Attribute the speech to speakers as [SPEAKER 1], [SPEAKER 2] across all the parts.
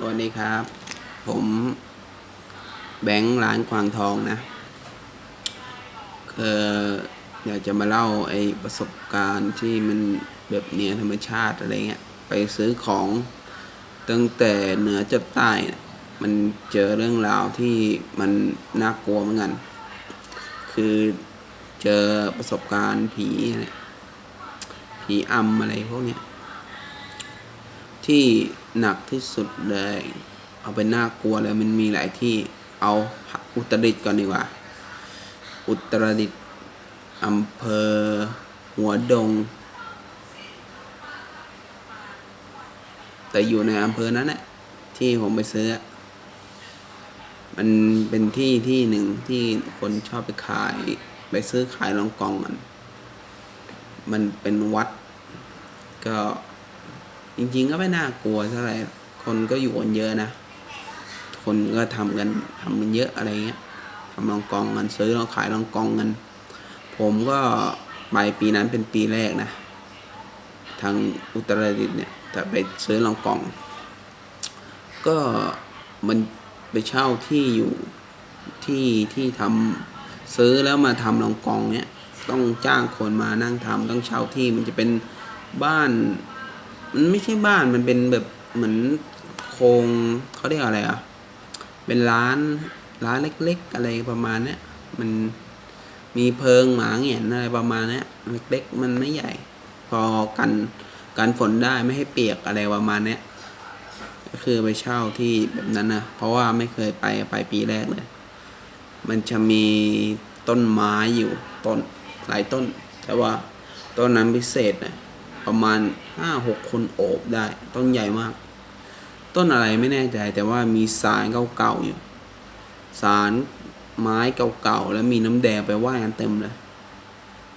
[SPEAKER 1] สวัสดีครับ ผมแบงค์ร้านกวางทองนะคืออยากจะมาเล่าไอ้ประสบการณ์ที่มันแบบเนี้ธรรมชาติอะไรเงี้ย ไปซื้อของตั้งแต่เหนือจนใต้น่ะมันเจอเรื่องราวที่มันน่ากลัวเหมือนกัน คือเจอประสบการณ์ผีผีอำอะไรพวกเนี้ยที่ หนักที่สุดเลย เอาเป็นน่ากลัวเลยมันมีหลายที่เอาอุตรดิตก่อนดีกว่า อุตรดิตอำเภอ หัวดง แต่อยู่ในอำเภอนั้นแหละที่ผมไปซื้อ มันเป็นที่ที่หนึ่งที่คนชอบไปขาย ไปซื้อขายรองกองกัน มันเป็นวัดก็ จริง ๆ ก็ไม่น่ากลัวเท่าไหร่คนก็อยู่กันเยอะนะ คนก็ทำกันทำกันเยอะอะไรเงี้ยทำรองกองกันซื้อรองขายรองกองกัน ผมก็ไปปีนั้นเป็นปีแรกนะ ทางอุตรดิตถ์เนี่ยแต่ไปซื้อรองกอง ก็มันไปเช่าที่อยู่ที่ที่ทำซื้อแล้วมาทำรองกองเนี่ยต้องจ้างคนมานั่งทำต้องเช่าที่มันจะเป็นบ้าน มันไม่ใช่บ้านมันเป็นแบบเหมือนโครงเขาเรียกอะไรอะ เป็นร้านร้านเล็ก ๆ อะไรประมาณเนี้ยมันมีเพิงหมาเหงียนอะไรประมาณเนี้ยเล็กๆมันไม่ใหญ่ พอกันกันฝนได้ไม่ให้เปียกอะไรประมาณเนี้ยก็คือไปเช่าที่แบบนั้นนะเพราะว่าไม่เคยไปไปปีแรกเลย มันจะมีต้นไม้อยู่ต้นหลายต้น แต่ว่าต้นนั้นพิเศษนะ ประมาณห้าหกคนโอบได้ ต้นใหญ่มาก ต้นอะไรไม่แน่ใจ แต่ว่ามีสารเก่าๆอยู่ สารไม้เก่าๆแล้วมีน้ำแดงไปไหว้กันเต็มเลย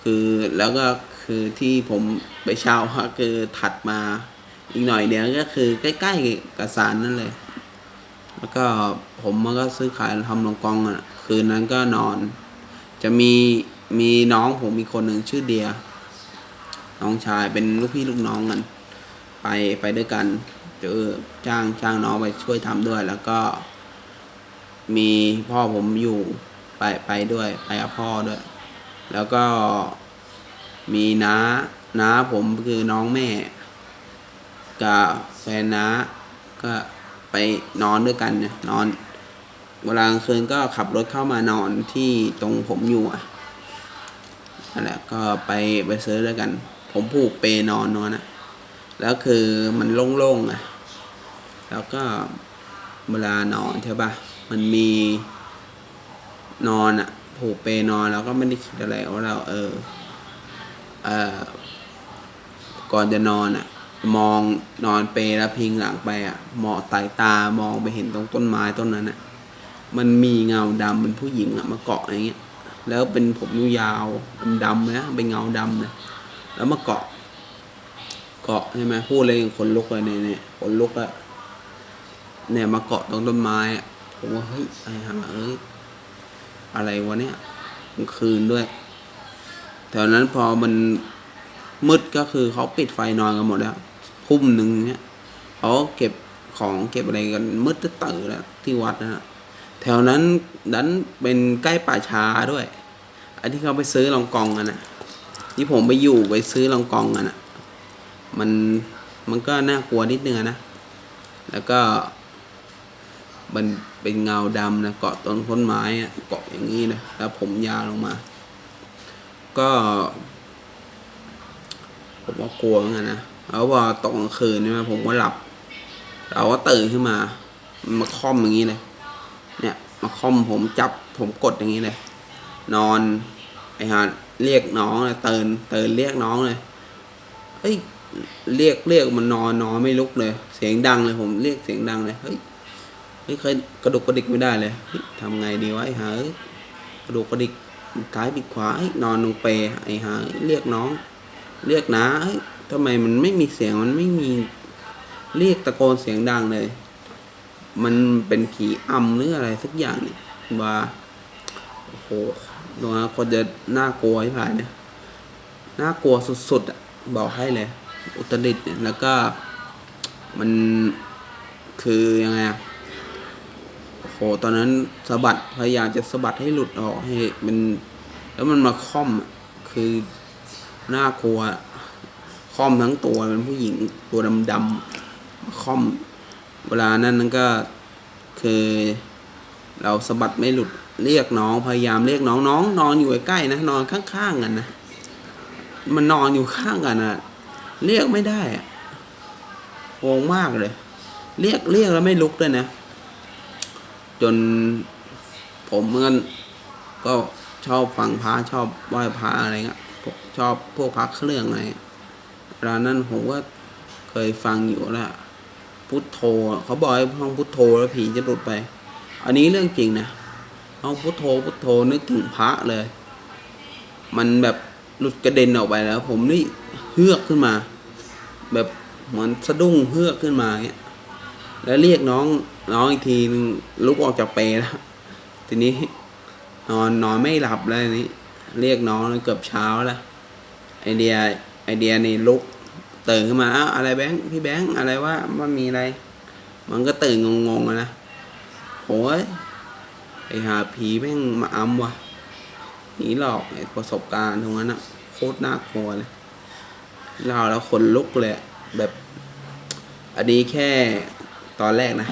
[SPEAKER 1] คือแล้วก็คือที่ผมไปเช่าคือถัดมาอีกหน่อยเดียวก็คือใกล้ๆกับสารนั่นเลย แล้วก็ผมมันก็ซื้อขายทำลงกองอะ คืนนั้นก็นอน จะมีมีน้องผมมีคนหนึ่งชื่อเดีย น้องชายเป็นลูกพี่ลูกน้องกัน ไปไปด้วยกันเจอจ้างจ้างน้องไปช่วยทำด้วย แล้วก็ มีพ่อผมอยู่ไปไปด้วยไปกับพ่อด้วย แล้วก็มีน้าน้าผมคือน้องแม่กับแฟนน้าก็ไปนอนด้วยกันเนี่ยนอนเวลากลางคืนก็ขับรถเข้ามานอนที่ตรงผมอยู่อะนั่นแหละก็ไปไปซื้อด้วยกัน ผมผูกเปนอนนอนนะแล้วคือมันโล่งๆอะ แล้วก็เวลานอนใช่ปะมันมีนอนอะ ผูกเปนอนแล้วก็ไม่ได้คิดอะไรว่าเราเออเออก่อนจะนอนอะ มองนอนเปแล้วพิงหลังไปอะมองสายตามองไปเห็นตรงต้นไม้ต้นนั้นอะ มันมีเงาดำเป็นผู้หญิงอะมาเกาะอย่างเงี้ย แล้วเป็นผมยาวดำๆนะเป็นเงาดำเลย แล้วมาเกาะ เกาะใช่ไหมพูดเลยขนลุกเลยเนี่ยเนี่ยขนลุกอะเนี่ยมาเกาะตรงต้นไม้อะผมว่าเฮ้ยไอ้ห่าเอ้ยอะไรวะเนี่ยกลางคืนด้วยแถวนั้นพอมันมืดก็คือเขาปิดไฟนอนกันหมดแล้วทุ่มหนึ่งเนี่ยเขาเก็บของเก็บอะไรกันมืดตื่นแล้วที่วัดนะฮะแถวนั้นนั้นเป็นใกล้ป่าช้าด้วย อันที่เขาไปซื้อรองกองกันนะ ที่ผมไปอยู่ไปซื้อรองกองกันะมันมันก็น่ากลัวนิดนึงนะ แล้วก็ มันเป็นเงาดำนะเกาะต้นต้นไม้อะเกาะอย่างนี้นะแล้วผมยาวลงมา ก็ ผมว่ากลัวเหมือนกันนะแล้วพอตกกลางคืนเนี่ยผมก็หลับ เราก็ตื่นขึ้นมา มาค่อมอย่างนี้เลย เนี่ย มาค่อมผมจับผมกดอย่างนี้เลย นอนไอ้ห่า เรียกน้องเลยตื่นเตื่นเรียกน้องเลยเอ้ยเรียกเรียกมันนอนนอนไม่ลุกเลย เสียงดังเลยผมเรียกเสียงดังเลยเฮ้ยเฮ้ยเคยกระดุกกระดิกไม่ได้เลยเฮ้ยทำไงดีวะไอ้หาเอ้ยกระดุกกระดิกซ้ายปิดขวาเฮ้ยนอนลงเปรไอ้หาเรียกน้อง เรียกนะเฮ้ยทำไมมันไม่มีเสียงมันไม่มีเรียกตะโกนเสียงดังเลย มันเป็นผีอำหรืออะไรสักอย่างเนี่ยว่าโอ้โห ตรงนั้นคนจะน่ากลัวที่ผ่านเนี่ยน่ากลัวสุดๆอะบอกให้เลย อุตริตเนี่ยแล้วก็มันคือยังไงอะโหตอนนั้นสะบัดพยายามจะสะบัดให้หลุดออกให้มัน แล้วมันมาค่อมคือน่ากลัวค่อมทั้งตัวเป็นผู้หญิงตัวดำๆค่อม เวลานั้นนั่นก็คือเราสะบัดไม่หลุด เรียกน้องพยายามเรียกน้องน้อง นอนอยู่ใกล้ๆนะนอนข้างๆกันนะมันนอนอยู่ข้างกันอะเรียกไม่ได้อะงงมากเลย เรียกเรียกแล้วไม่ลุกด้วยนะ จนผมมันก็ชอบฟังพระชอบไหว้พระอะไรเงี้ยชอบพวกพระเครื่องอะไรเวลานั้นผมก็เคยฟังอยู่แล้วพุทโธเขาบอกให้ท่องพุทโธแล้วผีจะหลุดไป อันนี้เรื่องจริงนะ ท่องพุทโธพุทโธนึกถึงพระเลย มันแบบหลุดกระเด็นออกไปแล้ว ผมนี่เฮือกขึ้นมา แบบเหมือนสะดุ้งเฮือกขึ้นมาเงี้ยแล้วเรียกน้องน้องอีกทีนึงลุกออกจากเปรแล้วทีนี้ นอนนอนไม่หลับเลยนี่เรียกน้องเกือบเช้าแล้วไอเดียไอเดียนี่ลุกตื่นขึ้นมาอ้าวอะไรแบงค์พี่แบงค์อะไรว่าว่ามีอะไร มันก็ตื่นงงๆอะนะโอ้ย ไอหาผีแม่งมาอำวะหนีหลอกไอประสบการณ์ตรงนั้นอะโคตรน่ากลัวเลยเราแล้วขนลุกเลยแบบ อันนี้แค่ตอนแรกนะ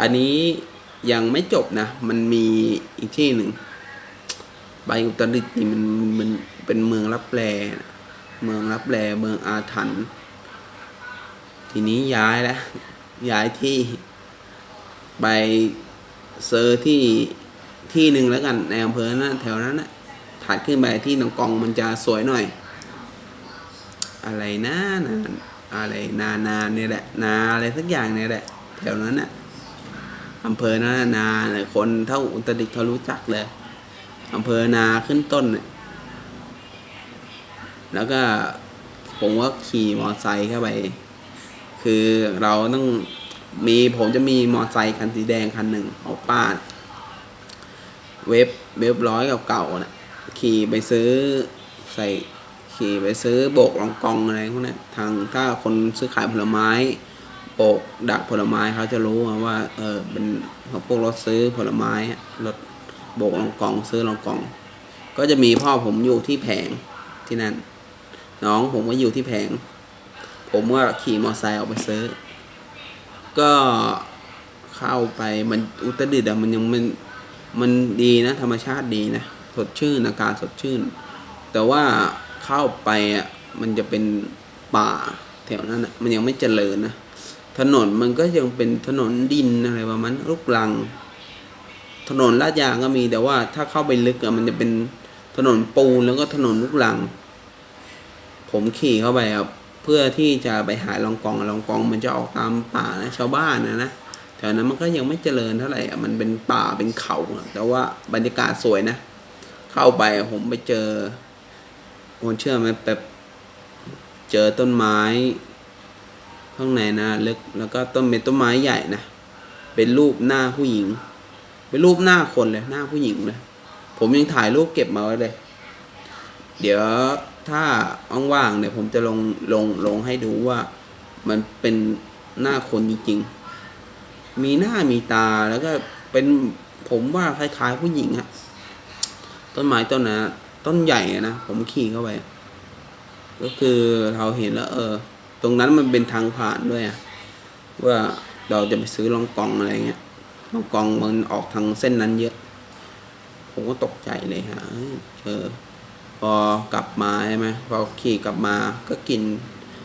[SPEAKER 1] อันนี้ยังไม่จบนะ มันมีอีกที่หนึ่งใบอุตรดิตถ์นี่มันมันเป็นเมืองรับแลนะเมืองรับแลเมืองอาถรรพ์ทีนี้ย้ายแล้วย้ายที่ไป เซอร์ที่ที่หนึ่งแล้วกันในอำเภอนั้นแถวนั้นนะถัดขึ้นไปที่หนองกองมันจะสวยหน่อย อะไรนะนาอะไรนานาเนี่ยแหละ นาอะไรสักอย่างเนี่ยแหละ แถวนั้นน่ะอำเภอนั้นนาเนี่ยคนเท่าอุตรดิตถ์เขารู้จักเลยอำเภอนาขึ้นต้นเนี่ยแล้วก็ผมก็ขี่มอเตอร์ไซค์เข้าไป คือเราต้อง มีผมจะมีมอไซค์คันสีแดงคันหนึ่งของป้าเว็บเว็บร้อยเก่าๆนะขี่ไปซื้อใส่ขี่ไปซื้อโบกรองกองอะไรพวกนี้ทางถ้าคนซื้อขายผลไม้โบกดักผลไม้เขาจะรู้ว่า เออเป็นพวกรถซื้อผลไม้อะรถโบกรองกองซื้อรองกอง ก็จะมีพ่อผมอยู่ที่แผงที่นั่น น้องผมก็อยู่ที่แผง ผมก็ขี่มอเตอร์ไซค์ออกไปซื้อ ก็เข้าไปมันอุตรดิตถ์อะมันยังมันมันดีนะ ธรรมชาติดีนะสดชื่นอากาศสดชื่น แต่ว่าเข้าไปอะมันจะเป็นป่าแถวนั้นอะมันยังไม่เจริญนะถนนมันก็ยังเป็นถนนดินอะไรประมาณลูกลัง ถนนลาดยางก็มีแต่ว่าถ้าเข้าไปลึกอะมันจะเป็นถนนปูนแล้วก็ถนนลูกลัง ผมขี่เข้าไปครับ เพื่อที่จะไปหาลองกองลองกองมันจะออกตามป่านะชาวบ้านนะนะแถวนั้นมันก็ยังไม่เจริญเท่าไหร่มันเป็นป่าเป็นเขาแต่ว่าบรรยากาศสวยนะ เข้าไปผมไปเจอคนเชื่อไหมแบบเจอต้นไม้ ข้างในนะลึกแล้วก็ต้นเป็นต้นไม้ใหญ่นะเป็นรูปหน้าผู้หญิง เป็นรูปหน้าคนเลยหน้าผู้หญิงเลยผมยังถ่ายรูปเก็บมาไว้เลย เดี๋ยว ถ้าว่างๆเนี่ยผมจะลงลงลงให้ดูว่ามันเป็นหน้าคนจริงๆ มีหน้ามีตาแล้วก็เป็นผมว่าคล้ายๆผู้หญิงอะต้นไม้ต้นนะต้นใหญ่นะผมขี่เข้าไป ก็คือเราเห็นแล้ว เออ ตรงนั้นมันเป็นทางผ่านด้วยอะว่าเราจะไปซื้อลองกองอะไรเงี้ยลองกองมันออกทางเส้นนั้นเยอะ ผมก็ตกใจเลยฮะเออ พอกลับมาใช่ไหมพอขี่กลับมาก็กิน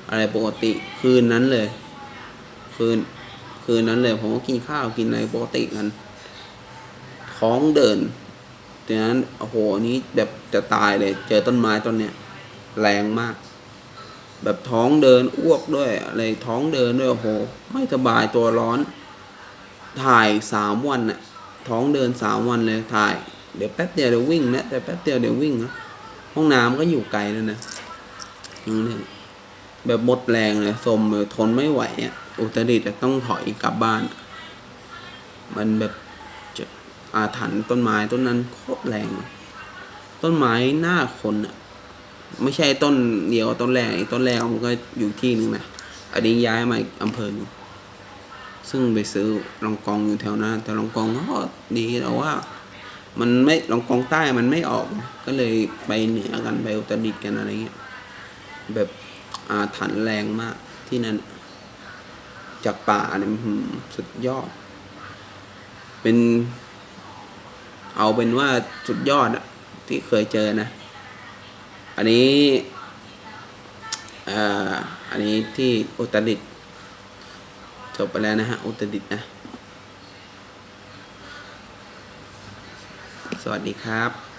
[SPEAKER 1] อะไรปกติคืนนั้นเลย คืนคืนนั้นเลยผมก็กินข้าวกินอะไรปกติกันท้องเดินดังนั้นโอ้โหนนี้แบบจะตายเลย เจอต้นไม้ต้นเนี้ยแรงมาก แบบท้องเดินอ้วกด้วยอะไรท้องเดินด้วยโอ้โห ไม่สบายตัวร้อน ถ่ายสามวันน่ะท้องเดินสามวันเลยถ่าย เดี๋ยวแป๊บเดียวเดี๋ยววิ่งนะแต่แป๊บเดียวเดี๋ยววิ่งนะ ห้องน้ำก็อยู่ไกลแล้วนะนี่แบบหมดแรงเลยสมเลยทนไม่ไหวอะอุตรดิตถ์อะต้องถอยกลับบ้าน มันแบบจะอาถรรพ์ต้นไม้ต้นนั้นโคตรแรง ต้นไม้หน้าคนอะ ไม่ใช่ต้นเดียวต้นแรกต้นแรกมันก็อยู่ที่นึงนะอันนี้ย้ายมาอีกอำเภอหนึงซึ่งไปซื้อรองกองอยู่แถวนั้นแต่รองกองก็ดีแต่ว่า มันไม่รองกองใต้มันไม่ออก ก็เลยไปเหนือกันไปอุตรดิตถ์กันอะไรเงี้ยแบบอาถรรพ์แรงมากที่นั่น จากป่าเนี่ยสุดยอด เป็น เอาเป็นว่าสุดยอดอะที่เคยเจอนะ อันนี้เอ่ออันนี้ที่อุตรดิตถ์จบไปแล้วนะฮะ อุตรดิตถ์นะ วัสดีครับ